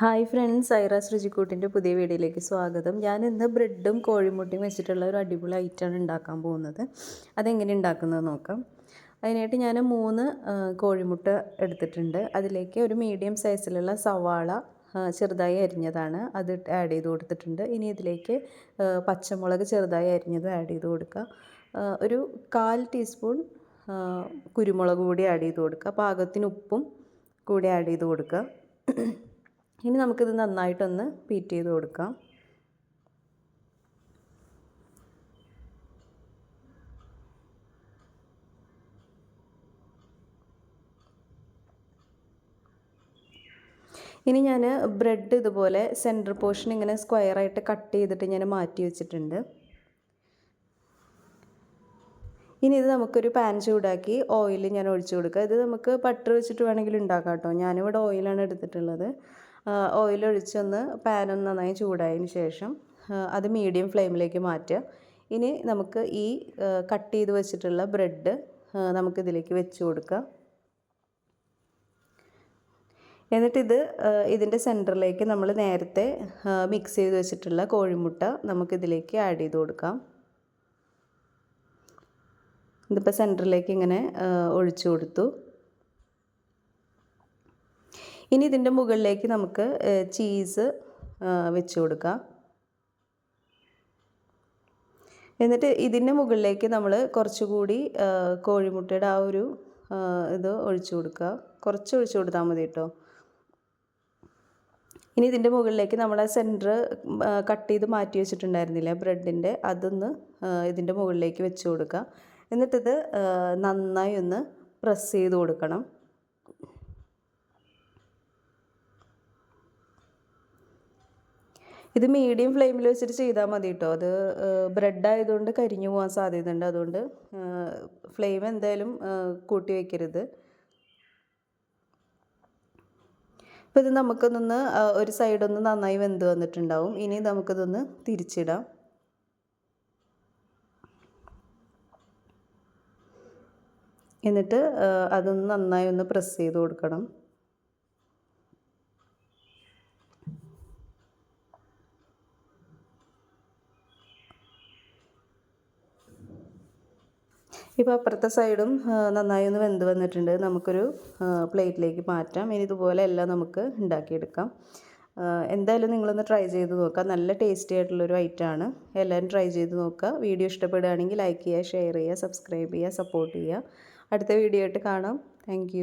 Hi friends Aira's രുചിക്കൂട്ടിന്റെ പുതിയ വീഡിയോയിലേക്ക് സ്വാഗതം. ഞാൻ ഇന്ന് ബ്രെഡും കോഴിമുട്ടയും വെച്ചിട്ടുള്ള ഒരു അടിപൊളി ഐറ്റമാണ് ഉണ്ടാക്കാൻ പോകുന്നത്. അതെങ്ങനെ ഉണ്ടാക്കുന്നത് നോക്കാം. അതിനായിട്ട് ഞാൻ മൂന്ന് കോഴിമുട്ട എടുത്തിട്ടുണ്ട്. അതിലേക്ക് ഒരു മീഡിയം സൈസിലുള്ള സവാള ചെറുതായി അരിഞ്ഞതാണ്. അത് ആഡ് ചെയ്ത് കൊടുത്തിട്ടുണ്ട്. ഇനി ഇതിലേക്ക് പച്ചമുളക് ചെറുതായി അരിഞ്ഞത് ആഡ് ചെയ്ത് കൊടുക്കുക. ഒരു കാൽ ടീസ്പൂൺ കുരുമുളക് കൂടി ആഡ് ചെയ്ത് കൊടുക്കുക. പാകത്തിന് ഉപ്പും കൂടി ആഡ് ചെയ്ത് കൊടുക്കുക. ഇനി നമുക്കിത് നന്നായിട്ടൊന്ന് പീറ്റ് ചെയ്ത് കൊടുക്കാം. ഇനി ഞാൻ ബ്രെഡ് ഇതുപോലെ സെന്റർ പോർഷൻ ഇങ്ങനെ സ്ക്വയറായിട്ട് കട്ട് ചെയ്തിട്ട് ഞാൻ മാറ്റി വെച്ചിട്ടുണ്ട്. ഇനി ഇത് നമുക്കൊരു പാൻ ചൂടാക്കി ഓയിൽ ഞാൻ ഒഴിച്ചു കൊടുക്കുക. ഇത് നമുക്ക് ബട്ടർ വെച്ചിട്ട് വേണമെങ്കിൽ ഉണ്ടാക്കാം കേട്ടോ. ഞാനിവിടെ ഓയിലാണ് എടുത്തിട്ടുള്ളത്. ഓയിൽ ഒഴിച്ചൊന്ന് പാനൊന്ന് നന്നായി ചൂടായതിന് ശേഷം അത് മീഡിയം ഫ്ലെയിമിലേക്ക് മാറ്റുക. ഇനി നമുക്ക് ഈ കട്ട് ചെയ്ത് വെച്ചിട്ടുള്ള ബ്രെഡ് നമുക്കിതിലേക്ക് വെച്ച് കൊടുക്കാം എന്നിട്ടിത് ഇതിന്റെ സെന്ററിലേക്ക് നമ്മൾ നേരത്തെ മിക്സ് ചെയ്ത് വെച്ചിട്ടുള്ള കോഴിമുട്ട നമുക്കിതിലേക്ക് ആഡ് ചെയ്ത് കൊടുക്കാം. ഇതിപ്പോൾ സെന്ററിലേക്ക് ഇങ്ങനെ ഒഴിച്ചു കൊടുത്തു. ഇനി ഇതിന്റെ മുകളിലേക്ക് നമുക്ക് ചീസ് വെച്ച് കൊടുക്കാം. എന്നിട്ട് ഇതിന്റെ മുകളിലേക്ക് നമ്മൾ കുറച്ചുകൂടി കോഴിമുട്ടയുടെ ആ ഒരു ഇത് ഒഴിച്ചു കൊടുക്കുക. കുറച്ച് ഒഴിച്ചു കൊടുത്താൽ മതി കേട്ടോ. ഇനി ഇതിന്റെ മുകളിലേക്ക് നമ്മൾ ആ സെന്റർ കട്ട് ചെയ്ത് മാറ്റി വെച്ചിട്ടുണ്ടായിരുന്നില്ല ബ്രെഡിന്റെ അതൊന്ന് ഇതിന്റെ മുകളിലേക്ക് വെച്ച് കൊടുക്കുക. എന്നിട്ടിത് നന്നായി ഒന്ന് പ്രസ് ചെയ്ത് കൊടുക്കണം. ഇത് മീഡിയം ഫ്ലെയിമിൽ വെച്ചിട്ട് ചെയ്താൽ മതി കേട്ടോ അത് ബ്രെഡ് ആയതുകൊണ്ട് കരിഞ്ഞു പോകാൻ സാധ്യതയുണ്ട്. അതുകൊണ്ട് ഫ്ലെയിം എന്തായാലും കൂട്ടി വയ്ക്കരുത് ഇപ്പോൾ ഇത് നമുക്കതൊന്ന് ഒരു സൈഡൊന്ന് നന്നായി വെന്ത് വന്നിട്ടുണ്ടാവും. ഇനി നമുക്കിതൊന്ന് തിരിച്ചിടാം. എന്നിട്ട് അതൊന്ന് നന്നായി ഒന്ന് പ്രസ് ചെയ്ത് കൊടുക്കണം. ഇപ്പോൾ അപ്പുറത്തെ സൈഡും നന്നായി ഒന്ന് വെന്ത് വന്നിട്ടുണ്ട്. നമുക്കൊരു പ്ലേറ്റിലേക്ക് മാറ്റാം. ഇനി ഇതുപോലെ എല്ലാം നമുക്ക് ഉണ്ടാക്കിയെടുക്കാം. എന്തായാലും നിങ്ങളൊന്ന് ട്രൈ ചെയ്ത് നോക്കുക നല്ല ടേസ്റ്റി ആയിട്ടുള്ളൊരു ഐറ്റമാണ് എല്ലാവരും ട്രൈ ചെയ്ത് നോക്കുക. വീഡിയോ ഇഷ്ടപ്പെടുകയാണെങ്കിൽ ലൈക്ക് ചെയ്യുക ഷെയർ ചെയ്യുക സബ്സ്ക്രൈബ് ചെയ്യുക സപ്പോർട്ട് ചെയ്യുക. അടുത്ത വീഡിയോ ആയിട്ട് കാണാം. താങ്ക്